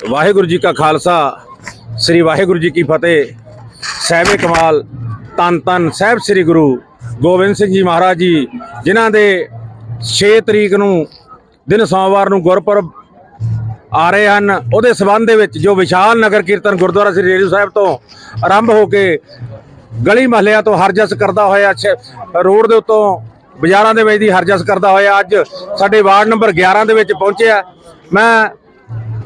ਵਾਹਿਗੁਰੂ ਜੀ ਕਾ ਖਾਲਸਾ, ਸ੍ਰੀ ਵਾਹਿਗੁਰੂ ਜੀ ਕੀ ਫਤਿਹ। ਸਹਿਬੇ ਕਮਾਲ ਤਨ ਤਨ ਸਾਹਿਬ ਸ੍ਰੀ ਗੁਰੂ ਗੋਬਿੰਦ ਸਿੰਘ ਜੀ ਮਹਾਰਾਜ ਜੀ, ਜਿਨ੍ਹਾਂ ਦੇ 6 ਤਰੀਕ ਨੂੰ ਦਿਨ ਸੋਮਵਾਰ ਨੂੰ ਗੁਰਪੁਰਬ ਆ ਰਹੇ ਹਨ। ਉਹਦੇ ਸਬੰਧ ਦੇ ਵਿੱਚ ਜੋ ਵਿਸ਼ਾਲ ਨਗਰ ਕੀਰਤਨ ਗੁਰਦੁਆਰਾ ਸ੍ਰੀ ਰੇਰੂ ਸਾਹਿਬ ਤੋਂ ਆਰੰਭ ਹੋ ਕੇ ਗਲੀ ਮਹੱਲਿਆਂ ਤੋਂ ਹਰਜਸ ਕਰਦਾ ਹੋਇਆ ਰੋਡ ਦੇ ਉੱਤੋਂ ਬਾਜ਼ਾਰਾਂ ਦੇ ਵਿੱਚ ਦੀ ਹਰਜਸ ਕਰਦਾ ਹੋਇਆ ਅੱਜ ਸਾਡੇ ਵਾਰਡ ਨੰਬਰ 11 ਦੇ ਵਿੱਚ ਪਹੁੰਚਿਆ। ਮੈਂ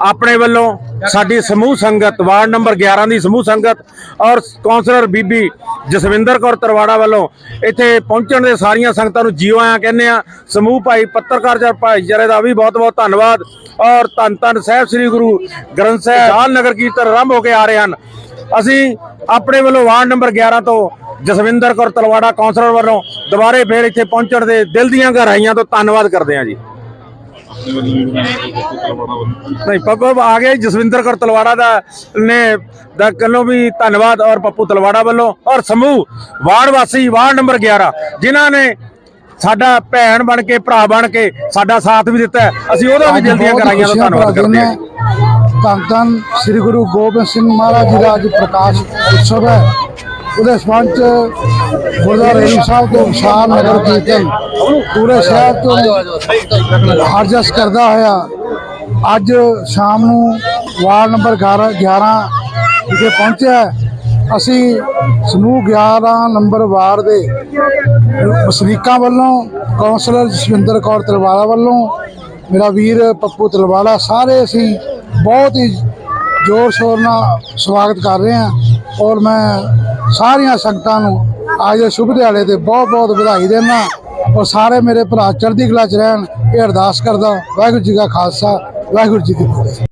ਆਪਣੇ ਵੱਲੋਂ ਸਾਡੀ ਸਮੂਹ ਸੰਗਤ, ਵਾਰਡ ਨੰਬਰ 11 ਦੀ ਸਮੂਹ ਸੰਗਤ ਔਰ ਕੌਂਸਲਰ ਬੀਬੀ ਜਸਵਿੰਦਰ ਕੌਰ ਤਰਵਾੜਾ ਵੱਲੋਂ ਇੱਥੇ ਪਹੁੰਚਣ ਦੇ ਸਾਰੀਆਂ ਸੰਗਤਾਂ ਨੂੰ ਜੀਓ ਆਇਆਂ ਕਹਿੰਦੇ ਆ ਸਮੂਹ ਭਾਈ ਪੱਤਰਕਾਰ ਜਰ ਭਾਈਚਾਰੇ ਦਾ ਵੀ ਬਹੁਤ ਬਹੁਤ ਧੰਨਵਾਦ ਔਰ ਧੰਨ ਧੰਨ ਸਾਹਿਬ ਸ੍ਰੀ ਗੁਰੂ ਗ੍ਰੰਥ ਸਾਹਿਬ ਵਿਸ਼ਾਲ ਨਗਰ ਕੀਰਤਨ ਆਰੰਭ ਹੋ ਕੇ ਆ ਰਹੇ ਹਨ। ਅਸੀਂ ਆਪਣੇ ਵੱਲੋਂ ਵਾਰਡ ਨੰਬਰ 11 ਤੋਂ ਜਸਵਿੰਦਰ ਕੌਰ ਤਲਵਾੜਾ ਕੌਂਸਲਰ ਵੱਲੋਂ ਦੁਬਾਰੇ ਫੇਰ ਇੱਥੇ ਪਹੁੰਚਣ ਦੇ ਦਿਲ ਦੀਆਂ ਗਹਿਰਾਈਆਂ ਤੋਂ ਧੰਨਵਾਦ ਕਰਦੇ ਹਾਂ ਜੀ। ਨਹੀਂ ਪੱਪੂ ਆ ਗਿਆ ਜੀ, ਜਸਵਿੰਦਰ ਕੌਰ ਤਲਵਾੜਾ ਦਾ ਨੇ ਦਾ ਕੱਲੋਂ ਵੀ ਧੰਨਵਾਦ ਔਰ ਪੱਪੂ ਤਲਵਾੜਾ ਵੱਲੋਂ ਔਰ ਸਮੂਹ ਵਾਰਡ ਵਾਸੀ ਵਾਰਡ ਨੰਬਰ 11 ਜਿਨ੍ਹਾਂ ਨੇ ਸਾਡਾ ਭੈਣ ਬਣ ਕੇ ਭਰਾ ਬਣ ਕੇ ਸਾਡਾ ਸਾਥ ਵੀ ਦਿੱਤਾ। ਅਸੀਂ ਉਹਦਾ ਵੀ ਦਿਲ ਦੀਆਂ ਗਹਿਰਾਈਆਂ ਤੋਂ ਧੰਨਵਾਦ ਕਰਦੇ ਹਾਂ। ਧੰਨ ਧੰਨ ਸ੍ਰੀ ਗੁਰੂ ਗੋਬਿੰਦ ਸਿੰਘ ਮਹਾਰਾਜ ਜੀ ਦਾ ਅੱਜ ਪ੍ਰਕਾਸ਼ ਉਤਸਵ ਹੈ। ਉਹਦੇ ਸੰਬੰਧ ਚ ਗੁਰਦੁਆਰਾ ਰੇਰੂ ਸਾਹਿਬ ਤੋਂ ਵਿਸ਼ਾਲ ਨਗਰ ਕੀਰਤਨ ਪੂਰੇ ਸ਼ਹਿਰ ਤੋਂ ਹਰਜਸ ਕਰਦਾ ਹੋਇਆ। ਅੱਜ ਸ਼ਾਮ ਨੂੰ ਵਾਰਡ ਨੰਬਰ 11 11 ਵਿਖੇ ਪਹੁੰਚਿਆ ਅਸੀਂ ਸਮੂਹ 11 ਨੰਬਰ ਵਾਰਡ ਦੇ ਵਸਨੀਕਾਂ ਵੱਲੋਂ ਕੌਂਸਲਰ ਜਸਵਿੰਦਰ ਕੌਰ ਤਲਵਾਲਾ ਵੱਲੋਂ, ਮੇਰਾ ਵੀਰ ਪੱਪੂ ਤਲਵਾਲਾ, ਸਾਰੇ ਅਸੀਂ ਬਹੁਤ ਹੀ ਜ਼ੋਰ ਸ਼ੋਰ ਨਾਲ ਸਵਾਗਤ ਕਰ ਰਹੇ ਹਾਂ। ਔਰ ਮੈਂ ਸਾਰੀਆਂ ਸੰਗਤਾਂ ਨੂੰ ਅੱਜ ਦੇ ਸ਼ੁਭ ਦਿਹਾੜੇ ਤੇ ਬਹੁਤ ਬਹੁਤ ਵਧਾਈ ਦਿੰਦਾ ਔਰ ਸਾਰੇ ਮੇਰੇ ਭਰਾ ਚੜ੍ਹਦੀ ਕਲਾ ਚ ਰਹਿਣ, ਇਹ ਅਰਦਾਸ ਕਰਦਾ, ਵਾਹਿਗੁਰੂ ਜੀ ਕਾ ਖਾਲਸਾ, ਵਾਹਿਗੁਰੂ ਜੀ ਕੀ ਫਤਿਹ।